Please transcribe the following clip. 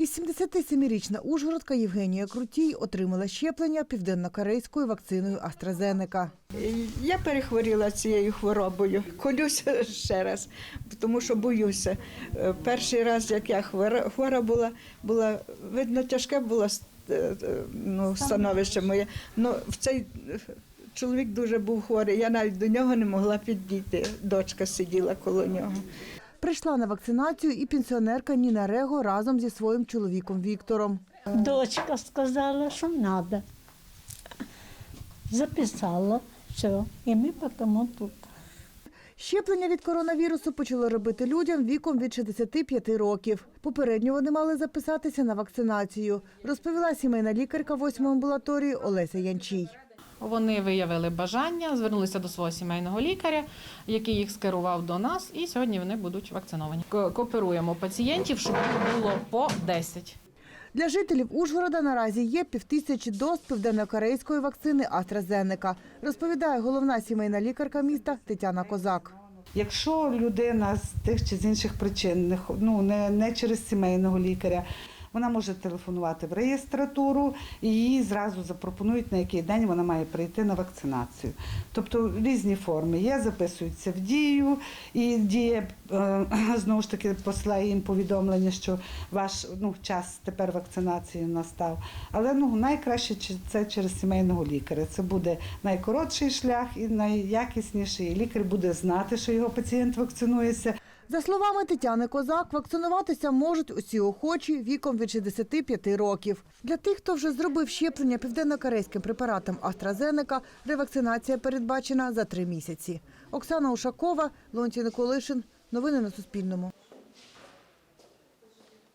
87-річна ужгородка Євгенія Крутій отримала щеплення південно-корейською вакциною AstraZeneca. Я перехворіла цією хворобою. Колюся ще раз, тому що боюся. Е, Перший раз, як я хвора, хвора була, була видно, тяжке було е, е, ну, становище моє. Ну, в цей чоловік дуже був хворий. Я навіть до нього не могла підійти. Дочка сиділа коло нього. Прийшла на вакцинацію і пенсіонерка Ніна Рего разом зі своїм чоловіком Віктором. Дочка сказала, що треба. Записала все. І ми тому тут. Щеплення від коронавірусу почали робити людям віком від 65 років. Попередньо вони мали записатися на вакцинацію, розповіла сімейна лікарка 8 амбулаторії Олеся Янчій. Вони виявили бажання, звернулися до свого сімейного лікаря, який їх скерував до нас, і сьогодні вони будуть вакциновані. Ко- Кооперуємо пацієнтів, щоб їх було по 10. Для жителів Ужгорода наразі є півтисячі доз південнокорейської вакцини AstraZeneca, розповідає головна сімейна лікарка міста Тетяна Козак. Якщо людина з тих чи з інших причин ну, не, не через сімейного лікаря, вона може телефонувати в реєстратуру і їй зразу запропонують, на який день вона має прийти на вакцинацію. Тобто різні форми є, записуються в дію, і дія е, знову ж таки посилає їм повідомлення, що ваш ну, час тепер вакцинації настав. Але ну, найкраще це через сімейного лікаря. Це буде найкоротший шлях і найякісніший. Лікар буде знати, що його пацієнт вакцинується. За словами Тетяни Козак, вакцинуватися можуть усі охочі віком від 65 років. Для тих, хто вже зробив щеплення південно-корейським препаратом AstraZeneca, ревакцинація передбачена за три місяці. Оксана Ушакова, Леонтій Николишин. Новини на Суспільному.